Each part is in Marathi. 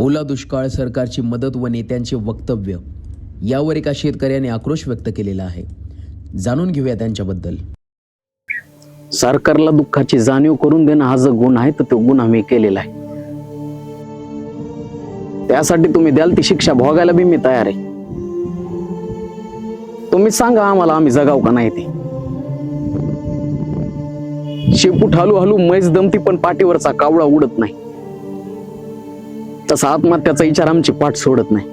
ओला दुष्काळ सरकारची मदत व नेत्यांचे वक्तव्य यावर एका शेतकऱ्याने आक्रोश व्यक्त केलेला आहे. जाणून घेऊया त्यांच्याबद्दल. सरकारला दुःखाची जाणीव करून देणं हा जो गुण आहे तर तो गुण आम्ही केलेला आहे. त्यासाठी तुम्ही द्याल ती शिक्षा भोगायला बी मी तयार आहे. तुम्ही सांगा आम्हाला आम्ही जगाव का नाही ते. शेपूट हलू हलू दमती पण पाठीवरचा कावळा उडत नाही. तसा आत्महत्याचा विचार आमची पाठ सोडत नाही.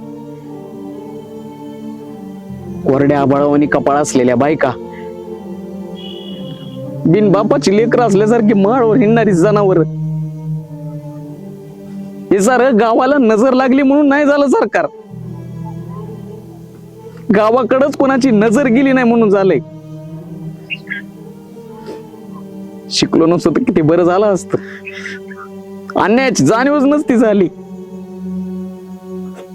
कोरड्या आबाळावानी कपाळ असलेल्या बायका बिन बापाची लेकर असल्यासारखी माळवर हिंडणारी जनावर. हे सार गावाला नजर लागली म्हणून नाही झालं सरकार. गावाकडच कोणाची नजर गेली नाही म्हणून झालंय. शिकलो नसतो तर किती बरं झालं असतं. अन्यायाची जाणीवच नसती झाली.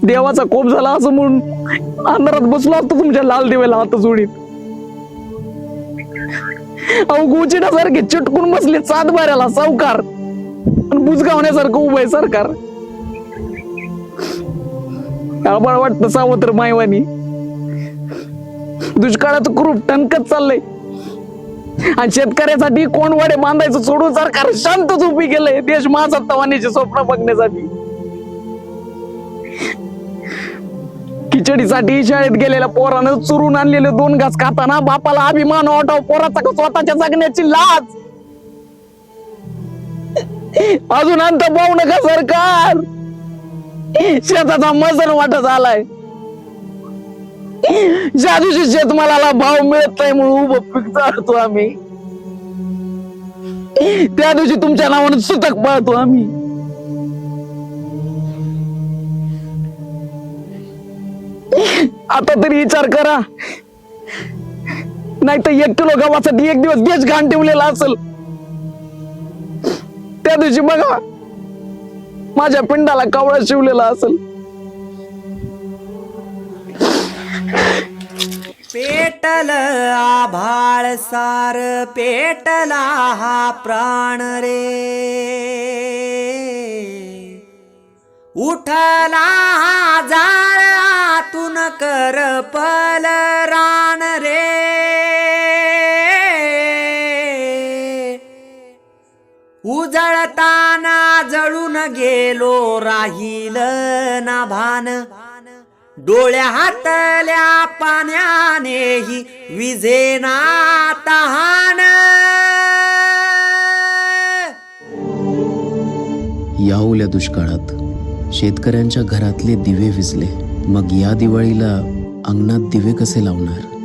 देवाचा कोप झाला असं म्हणून अंधारात बसलो असतो तुमच्या लाल देवाला हात जोडीत. अहो चिटकून बसले चांद मारायला सावकार बुजगावण्यासारखं उभं आहे सरकार. आबाळ वाटत सावत्र मायवानी. दुष्काळाचं क्रूप टणकत चाललंय. आणि शेतकऱ्यासाठी कोण वाडे बांधायचं सोडून सरकार शांतच उभी गेलंय. देश महासत्तावानीचे स्वप्न बघण्यासाठी. खिचडीसाठी शाळेत गेलेल्या पोरानं चुरून आणलेले दोन घास खाताना बापाला अभिमान वाटाव. पोराचा का स्वतःच्या जगण्याची लाज? अजून अंत पाहू नका सरकार. शेताचा मजल वाटत आलाय. ज्या दिवशी शेतमालाला भाव मिळत नाही म्हणून उभं पीक चालतो आम्ही. त्या दिवशी तुमच्या नावानं सुतक पाळतो आम्ही. आता तरी विचार करा. नाही तर एक किलो गव्हासाठी एक दिवस देश घाण ठेवलेला असेल. त्या दिवशी बघा माझ्या पिंडाला कावळा शिवलेला असेल. पेटल आभाळ सार पेटला हा प्राण रे. उठला हा जाळ आतून कर पल रान रे. उजळताना जळून गेलो राहील ना भान. डोळ्या हातल्या पाण्यानेही विजेना तहान. यावल्या दुष्काळात शेतकऱ्यांच्या घरातले दिवे विजले. मग या दिवाळीला अंगणात दिवे कसे लावणार?